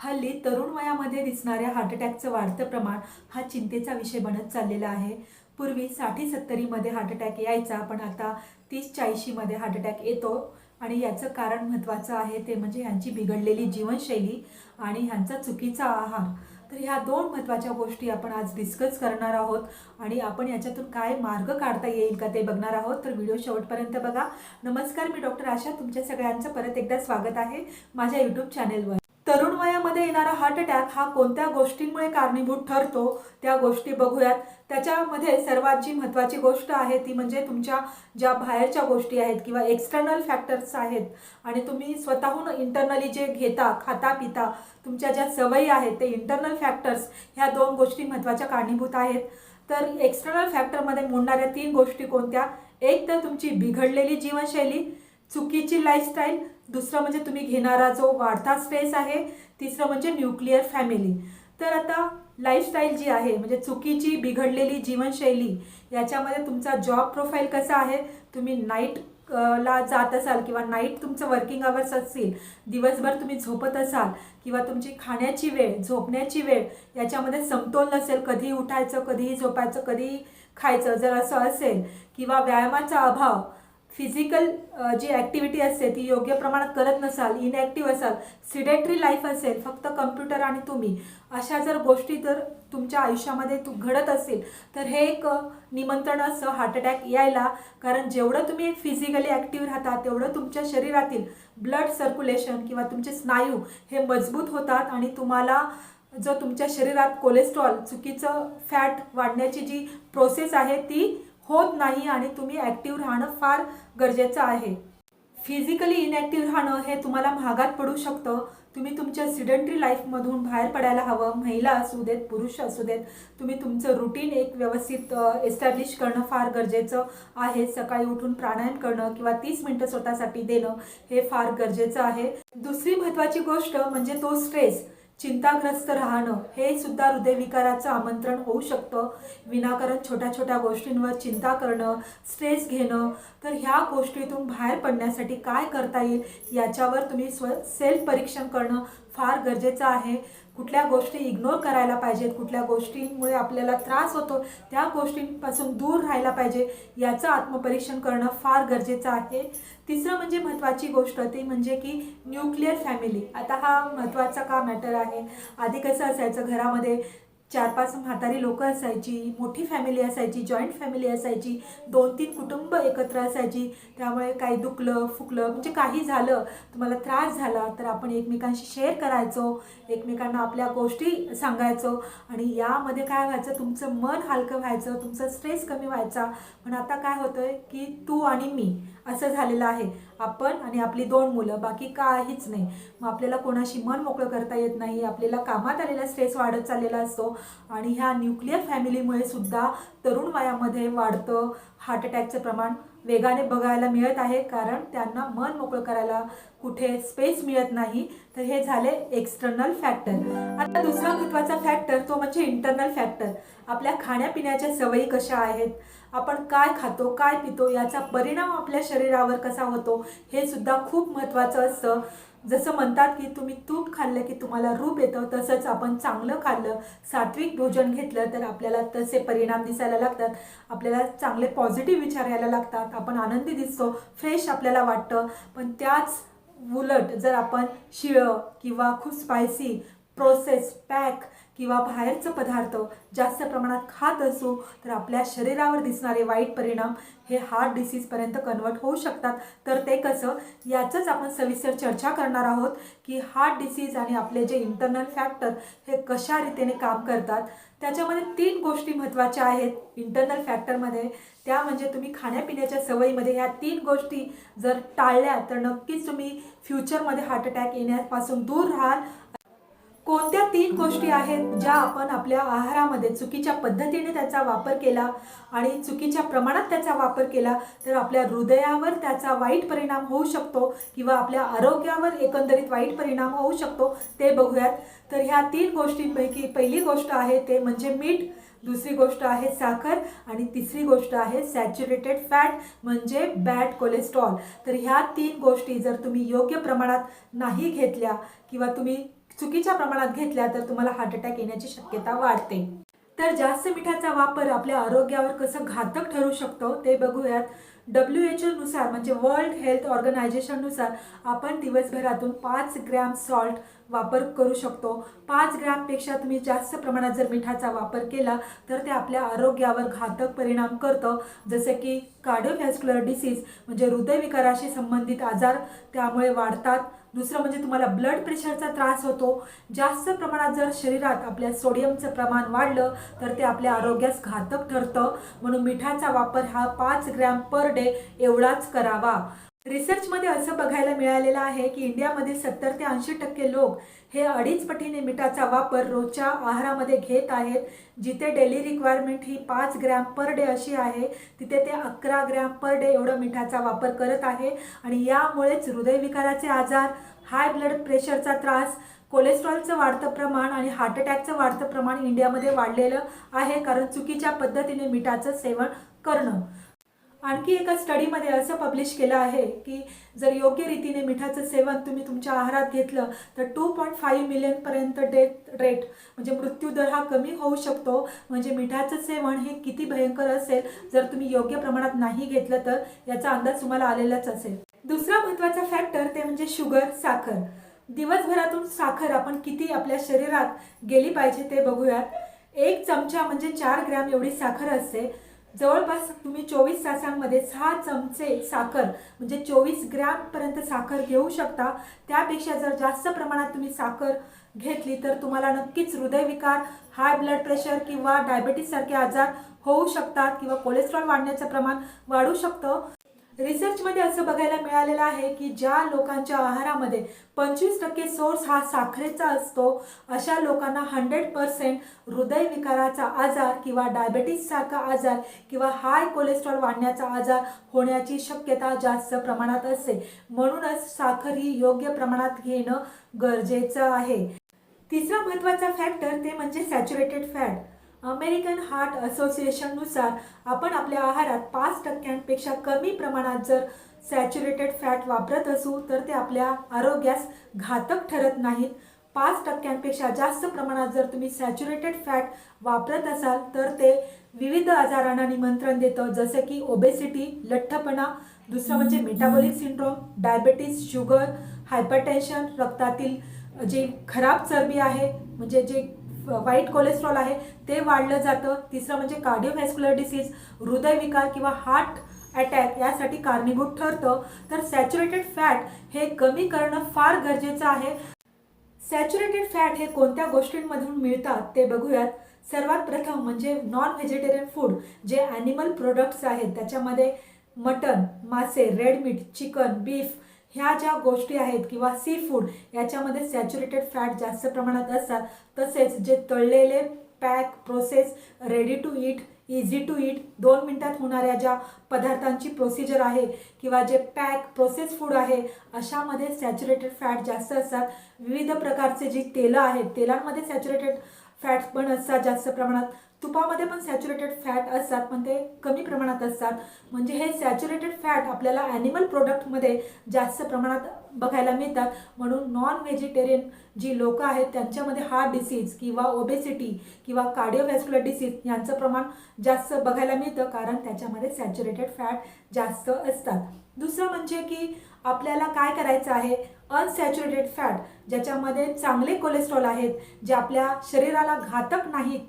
हल्ली तरुण वयामध्ये दिसणाऱ्या हार्ट अटॅकचं वाढतं प्रमाण हा चिंतेचा विषय बनत चाललेला आहे. पूर्वी साठी सत्तरीमध्ये हार्ट अटॅक यायचा पण आता तीस चाळीशीमध्ये हार्ट अटॅक येतो. आणि याचं कारण महत्त्वाचं आहे ते म्हणजे ह्यांची बिघडलेली जीवनशैली आणि ह्यांचा चुकीचा आहार. तर ह्या दोन महत्त्वाच्या गोष्टी आपण आज डिस्कस करणार आहोत. आणि आपण याच्यातून काय मार्ग काढता येईल का ते बघणार आहोत. तर व्हिडिओ शेवटपर्यंत बघा. नमस्कार मी डॉक्टर आशा. तुमच्या सगळ्यांचं परत एकदा स्वागत आहे माझ्या यूट्यूब चॅनेलवर तरुण वयामध्ये येणारा हार्ट अटॅक हा कोणत्या गोष्टींमुळे कारणीभूत ठरतो त्या गोष्टी बघूयात. त्याच्यामध्ये सर्वात जी महत्त्वाची गोष्ट आहे ती म्हणजे तुमच्या ज्या बाहेरच्या गोष्टी आहेत किंवा एक्सटर्नल फॅक्टर्स आहेत आणि तुम्ही स्वतःहून इंटरनली जे घेता खाता पिता तुमच्या ज्या सवयी आहेत ते इंटरनल फॅक्टर्स ह्या दोन गोष्टी महत्त्वाच्या कारणीभूत आहेत. तर एक्सटर्नल फॅक्टरमध्ये मोडणाऱ्या तीन गोष्टी कोणत्या? एक तर तुमची बिघडलेली जीवनशैली चुकीची लाईफस्टाईल दुसरं म्हणजे तुम्ही घेणारा जो वाढता स्ट्रेस आहे तिसरं म्हणजे न्यूक्लिअर फॅमिली तर आता लाईफस्टाईल जी आहे म्हणजे चुकीची बिघडलेली जीवनशैली याच्यामध्ये तुमचा जॉब प्रोफाईल कसा आहे? तुम्ही नाईट ला जात असाल किंवा नाईट तुमचं वर्किंग आवर्स असतील दिवसभर तुम्ही झोपत असाल किंवा तुमची खाण्याची वेळ झोपण्याची वेळ याच्यामध्ये समतोल नसेल कधी उठायचं कधीही झोपायचं कधी खायचं जर असं असेल किंवा व्यायामाचा अभाव फिजिकल जी ॲक्टिव्हिटी असते ती योग्य प्रमाणात करत नसाल इनॲक्टिव्ह असाल सिडेटरी लाईफ असेल फक्त कम्प्युटर आणि तुम्ही अशा जर गोष्टी जर तुमच्या आयुष्यामध्ये तू घडत असेल तर हे एक निमंत्रण असं हार्ट अटॅक यायला कारण जेवढं तुम्ही फिजिकली ॲक्टिव्ह राहता तेवढं तुमच्या शरीरातील ब्लड सर्क्युलेशन किंवा तुमचे स्नायू हे मजबूत होतात आणि तुम्हाला जो तुमच्या शरीरात कोलेस्ट्रॉल चुकीचं फॅट वाढण्याची जी प्रोसेस आहे ती होत नाही आणि तुम्ही ॲक्टिव्ह राहणं फार गरजेचं आहे. फिजिकली इनॲक्टिव्ह राहणं हे तुम्हाला महागात पडू शकतं. तुम्ही तुमच्या सिडेंटरी लाईफमधून बाहेर पडायला हवं. महिला असू देत पुरुष असू देत तुम्ही तुमचं रुटीन एक व्यवस्थित एस्टॅब्लिश करणं फार गरजेचं आहे. सकाळी उठून प्राणायाम करणं किंवा तीस मिनटं स्वतःसाठी देणं हे फार गरजेचं आहे. दुसरी महत्त्वाची गोष्ट म्हणजे तो स्ट्रेस चिंताग्रस्त राहणं हे सुद्धा हृदयविकाराचं आमंत्रण होऊ शकतं. विनाकारण छोट्या छोट्या गोष्टींवर चिंता करणं स्ट्रेस घेणं. तर ह्या गोष्टीतून बाहेर पडण्यासाठी काय करता येईल याच्यावर तुम्ही स्व सेल्फ परीक्षण करणं फार गरजेचं आहे. कुठल्या गोष्टी इग्नोर करायला पाहिजेत कुठल्या गोष्टींमुळे आपल्याला त्रास होतो त्या गोष्टींपासून दूर राहायला पाहिजे. याचं आत्मपरीक्षण करणं फार गरजेचं आहे. तिसरं म्हणजे महत्त्वाची गोष्ट ती म्हणजे की न्यूक्लिअर फॅमिली आता हा महत्त्वाचा का मॅटर आहे? आधी कसं असायचं? घरामध्ये चार पाच म्हातारी लोकं असायची मोठी फॅमिली असायची जॉईंट फॅमिली असायची दोन तीन कुटुंब एकत्र असायची. त्यामुळे काही दुखलं फुकलं म्हणजे काही झालं तुम्हाला त्रास झाला तर आपण एकमेकांशी शेअर करायचो एकमेकांना आपल्या गोष्टी सांगायचो. आणि यामध्ये काय व्हायचं तुमचं मन हलकं व्हायचं तुमचा स्ट्रेस कमी व्हायचा. पण आता काय होतं आहे की तू आणि मी असं झालेलं आहे. आपण आणि आपली दोन मुलं बाकी काहीच नाही. मग आपल्याला कोणाशी मन मोकळं करता येत नाही आपल्याला कामात आलेला स्ट्रेस वाढत चाललेला असतो आणि ह्या न्यूक्लिअर फॅमिलीमुळे सुद्धा तरुण वयामध्ये वाढतं. हार्ट अटॅकचं प्रमाण वेगाने बघायला मिळत आहे कारण त्यांना मन मोकळं करायला कुठे स्पेस मिळत नाही. तर हे झाले एक्सटर्नल फॅक्टर आता दुसरा महत्त्वाचा फॅक्टर तो म्हणजे इंटरनल फॅक्टर आपल्या खाण्यापिण्याच्या सवयी कशा आहेत? आपण काय खातो काय पितो याचा परिणाम आपल्या शरीरावर कसा होतो हे सुद्धा खूप महत्त्वाचं असतं. जसं म्हणतात की तुम्ही तूप खाल्लं की तुम्हाला रूप येतं तसंच आपण चांगलं खाल्लं सात्विक भोजन घेतलं तर आपल्याला तसे परिणाम दिसायला लागतात. आपल्याला चांगले पॉझिटिव्ह विचार यायला लागतात. आपण आनंदी दिसतो फ्रेश आपल्याला वाटतं. पण त्याच उलट जर आपण शिळं किंवा खूप स्पायसी प्रोसेस पॅक किंवा बाहेरचं पदार्थ जास्त प्रमाणात खात असू तर आपल्या शरीरावर दिसणारे वाईट परिणाम हे हार्ट डिसीजपर्यंत कन्वर्ट होऊ शकतात. तर ते कसं? याचंच आपण सविस्तर चर्चा करणार आहोत की हार्ट डिसीज आणि आपले जे इंटरनल फॅक्टर हे कशा रीतीने काम करतात. त्याच्यामध्ये तीन गोष्टी महत्त्वाच्या आहेत. इंटरनल फॅक्टरमध्ये त्या म्हणजे तुम्ही खाण्यापिण्याच्या सवयीमध्ये ह्या तीन गोष्टी जर टाळल्या तर नक्कीच तुम्ही फ्युचरमध्ये हार्ट अटॅक येण्यापासून दूर राहाल. कोणत्या तीन गोष्टी आहेत ज्या आपण आपल्या आहारामध्ये चुकीच्या पद्धतीने त्याचा वापर केला आणि चुकीच्या प्रमाणात त्याचा वापर केला तर आपल्या हृदयावर त्याचा वाईट परिणाम होऊ शकतो किंवा आपल्या आरोग्यावर एकंदरीत वाईट परिणाम होऊ शकतो ते बघूयात. तर ह्या तीन गोष्टींपैकी पहिली गोष्ट आहे ते म्हणजे मीठ दुसरी गोष्ट आहे साखर आणि तिसरी गोष्ट आहे सॅच्युरेटेड फॅट म्हणजे बॅड कोलेस्ट्रॉल. तर ह्या तीन गोष्टी जर तुम्ही योग्य प्रमाणात नाही घेतल्या किंवा तुम्ही चुकीच्या प्रमाणात घेतल्या तर तुम्हाला हार्ट अटॅक येण्याची शक्यता वाढते. तर जास्त मिठाचा वापर आपल्या आरोग्यावर कसं घातक ठरू शकतो ते बघूयात. डब्ल्यू एच ओनुसार म्हणजे वर्ल्ड हेल्थ ऑर्गनायझेशननुसार आपण दिवसभरातून पाच ग्रॅम सॉल्ट वापर करू शकतो. पाच ग्रॅमपेक्षा तुम्ही जास्त प्रमाणात जर मिठाचा वापर केला तर ते आपल्या आरोग्यावर घातक परिणाम करतं. जसे की कार्डिओव्हॅस्क्युलर डिसीज म्हणजे हृदयविकाराशी संबंधित आजार त्यामुळे वाढतात. दुसरं म्हणजे तुम्हाला ब्लड प्रेशरचा त्रास होतो. जास्त प्रमाणात जर शरीरात आपल्या सोडियमचं प्रमाण वाढलं तर ते आपल्या आरोग्यास घातक ठरतं. म्हणून मिठाचा वापर हा पाच ग्रॅम पर डे एवढाच करावा. रिसर्चमध्ये असं बघायला मिळालेलं आहे की इंडियामधील सत्तर ते ऐंशी टक्के लोक हे अडीच पटीने मिठाचा वापर रोजच्या आहारामध्ये घेत आहेत जिथे डेली रिक्वायरमेंट ही पाच ग्रॅम पर डे अशी आहे तिथे ते अकरा ग्रॅम पर डे एवढं मिठाचा वापर करत आहे आणि यामुळेच हृदयविकाराचे आजार हाय ब्लड प्रेशरचा त्रास कोलेस्ट्रॉलचं वाढतं प्रमाण आणि हार्ट अटॅकचं वाढतं प्रमाण इंडियामध्ये वाढलेलं आहे कारण चुकीच्या पद्धतीने मिठाचं सेवन करणं. आणखी एका स्टडीमध्ये असं पब्लिश केलं आहे की जर योग्य रीतीने मिठाचं सेवन तुम्ही तुमच्या आहारात घेतलं तर टू पॉईंट फाईव्ह मिलियनपर्यंत डेथ रेट म्हणजे मृत्यूदर हा कमी होऊ शकतो. म्हणजे मिठाचं सेवन हे किती भयंकर असेल जर तुम्ही योग्य प्रमाणात नाही घेतलं तर याचा अंदाज तुम्हाला आलेलाच असेल. दुसरा महत्त्वाचा फॅक्टर ते म्हणजे शुगर साखर. दिवसभरातून साखर आपण किती आपल्या शरीरात गेली पाहिजे ते बघूयात. एक चमचा म्हणजे चार ग्रॅम एवढी साखर असते. जवळपास तुम्ही चोवीस तासांमध्ये सहा चमचे साखर म्हणजे चोवीस ग्रॅमपर्यंत साखर घेऊ शकता. त्यापेक्षा जर जास्त प्रमाणात तुम्ही साखर घेतली तर तुम्हाला नक्कीच हृदयविकार हाय ब्लड प्रेशर किंवा डायबेटीससारखे आजार होऊ शकतात किंवा कोलेस्ट्रॉल वाढण्याचं प्रमाण वाढू शकतं. रिसर्चमध्ये असं बघायला मिळालेलं आहे की ज्या लोकांच्या आहारामध्ये पंचवीस टक्के सोर्स हा साखरेचा असतो अशा लोकांना हंड्रेड पर्सेंट हृदयविकाराचा आजार किंवा डायबेटीससारखा आजार किंवा हाय कोलेस्ट्रॉल वाढण्याचा आजार होण्याची शक्यता जास्त प्रमाणात असते. म्हणूनच साखर ही योग्य प्रमाणात घेणं गरजेचं आहे. तिसरा महत्त्वाचा फॅक्टर ते म्हणजे सॅच्युरेटेड फॅट अमेरिकन हार्ट असोसिएशननुसार आपण आपल्या आहारात पाच टक्क्यांपेक्षा कमी प्रमाणात जर सॅच्युरेटेड फॅट वापरत असू तर ते आपल्या आरोग्यास घातक ठरत नाहीत. पाच टक्क्यांपेक्षा जास्त प्रमाणात जर तुम्ही सॅच्युरेटेड फॅट वापरत असाल तर ते विविध आजारांना निमंत्रण देतं जसं की ओबेसिटी लठ्ठपणा दुसरं म्हणजे metabolic syndrome diabetes sugar hypertension रक्तातील जे खराब चरबी आहे म्हणजे जे वाईट कोलेस्ट्रॉल आहे ते वाढलं जातं. तिसरं म्हणजे कार्डिओव्हॅस्क्युलर डिसीज हृदयविकार किंवा हार्ट अटॅक यासाठी कारणीभूत ठरतं. तर सॅच्युरेटेड फॅट हे कमी करणं फार गरजेचं आहे. सॅच्युरेटेड फॅट हे कोणत्या गोष्टींमधून मिळतात ते बघूयात. सर्वात प्रथम म्हणजे नॉन व्हेजिटेरियन फूड जे ॲनिमल प्रोडक्ट्स आहेत. त्याच्यामध्ये मटन मासे रेड मीट चिकन बीफ ह्या ज्या गोष्टी आहेत किंवा सी फूड याच्यामध्ये सॅच्युरेटेड फॅट जास्त प्रमाणात असतात तसेच जे तळलेले pack process ready to eat easy to eat दोन मिनटात होणाऱ्या ज्या पदार्थांची प्रोसिजर आहे किंवा जे पॅक प्रोसेस फूड आहे अशामध्ये सॅच्युरेटेड फॅट जास्त असतात. विविध प्रकारचे जी तेलं आहेत तेलांमध्ये सॅच्युरेटेड फॅट्स पण असतात जास्त प्रमाणात. तुपामध्ये पण सॅच्युरेटेड फॅट असतात पण ते कमी प्रमाणात असतात. म्हणजे हे सॅच्युरेटेड फॅट आपल्याला ॲनिमल प्रोडक्टमध्ये जास्त प्रमाणात बघायला मिळतात. म्हणून नॉन व्हेजिटेरियन जी लोकं आहेत त्यांच्यामध्ये हार्ट डिसीज किंवा ओबेसिटी किंवा कार्डिओव्हॅस्क्युलर डिसीज यांचं प्रमाण जास्त बघायला मिळतं कारण त्याच्यामध्ये सॅच्युरेटेड फॅट जास्त असतात. दुसरं म्हणजे की आपल्याला काय करायचं आहे? अनसॅच्युरेटेड फॅट ज्याच्यामध्ये चांगले कोलेस्ट्रॉल आहेत जे आपल्या शरीराला घातक नाहीत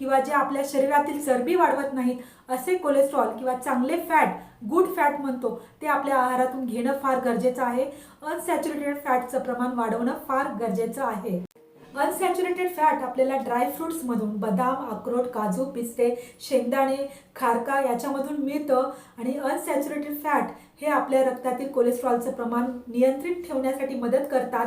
किंवा जे आपल्या शरीरातील चरबी वाढवत नाहीत असे कोलेस्ट्रॉल किंवा चांगले फॅट गुड फॅट म्हणतो ते आपल्या आहारातून घेणं फार गरजेचं आहे. अनसॅच्युरेटेड फॅटचं प्रमाण वाढवणं फार गरजेचं आहे. अनसॅच्युरेटेड फॅट आपल्याला ड्रायफ्रुट्समधून बदाम अक्रोड काजू पिस्ते शेंगदाणे खारका याच्यामधून मिळतं. आणि अनसॅच्युरेटेड फॅट हे आपल्या रक्तातील कोलेस्ट्रॉलचं प्रमाण नियंत्रित ठेवण्यासाठी मदत करतात.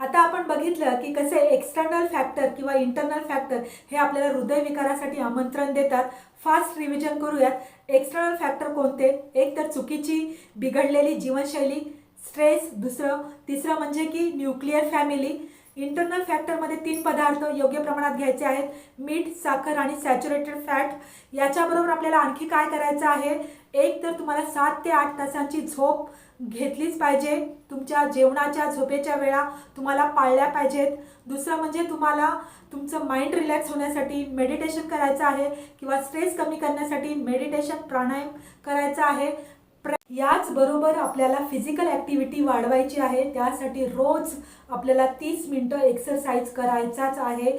आता आपण बघितलं की कसे एक्सटर्नल फॅक्टर किंवा इंटरनल फॅक्टर हे आपल्याला हृदयविकारासाठी आमंत्रण देतात. फास्ट रिव्हिजन करूयात. एक्सटर्नल फॅक्टर कोणते? एक तर चुकीची बिघडलेली जीवनशैली स्ट्रेस दुसरं तिसरं म्हणजे की न्यूक्लिअर फॅमिली इंटरनल फॅक्टरमध्ये तीन पदार्थ योग्य प्रमाणात घ्यायचे आहेत. मीठ साखर आणि सॅच्युरेटेड फॅट याच्याबरोबर आपल्याला आणखी काय करायचं आहे? एक तर तुम्हाला सात ते आठ तासांची झोप घेतलीच पाहिजे. तुमच्या जेवणाच्या झोपेच्या वेळा तुम्हाला पाळल्या पाहिजेत. दुसरं म्हणजे तुम्हाला तुमचं माइंड रिलॅक्स होण्यासाठी मेडिटेशन करायचं आहे किंवा स्ट्रेस कमी करण्यासाठी मेडिटेशन प्राणायाम करायचा आहे. याचबरोबर आपल्याला फिजिकल ॲक्टिव्हिटी वाढवायची आहे. त्यासाठी रोज आपल्याला तीस मिनटं एक्सरसाइज करायचाच आहे.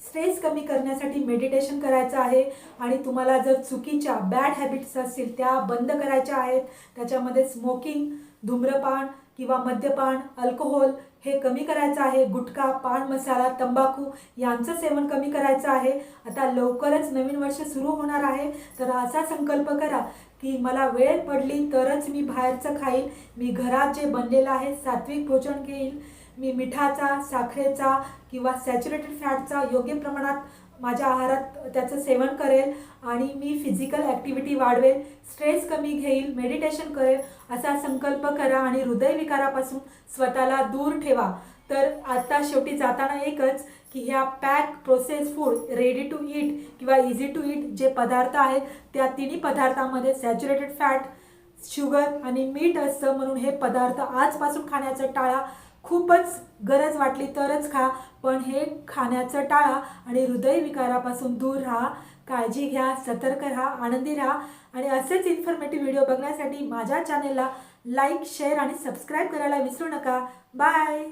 स्ट्रेस कमी करण्यासाठी मेडिटेशन करायचं आहे. आणि तुम्हाला जर चुकीच्या बॅड हॅबिट्स असतील त्या बंद करायच्या आहेत. त्याच्यामध्ये स्मोकिंग धूम्रपान किंवा मद्यपान अल्कोहोल हे कमी करायचं आहे. गुटखा पान मसाला तंबाखू यांचं सेवन कमी करायचं आहे. आता लवकरच नवीन वर्ष सुरू होणार आहे. तर असा संकल्प करा की मला वेळ पडली तरच मी बाहेरचं खाईल. मी घरात जे बनलेलं आहे सात्विक भोजन घेईल. मी मिठाचा साखरेचा किंवा सॅच्युरेटेड फॅटचा योग्य प्रमाणात माझ्या आहारात त्याचं सेवन करेल आणि मी फिजिकल ॲक्टिव्हिटी वाढवेल स्ट्रेस कमी घेईल मेडिटेशन करेल असा संकल्प करा आणि हृदयविकारापासून स्वतःला दूर ठेवा. तर आत्ता शेवटी जाताना एकच की ह्या pack process food ready to eat किंवा इझी टू ईट जे पदार्थ आहेत त्या तिन्ही पदार्थामध्ये सॅच्युरेटेड फॅट शुगर आणि मीठ असतं म्हणून हे पदार्थ आजपासून खाण्याचं टाळा. खूपच गरज वाटली तरच खा पण हे खाण्याचं टाळा आणि हृदयविकारापासून दूर राहा काळजी घ्या सतर्क राहा आनंदी राहा आणि असेच इन्फॉर्मेटिव्ह व्हिडिओ बघण्यासाठी माझ्या चॅनेलला लाईक शेअर आणि सबस्क्राईब करायला विसरू नका. बाय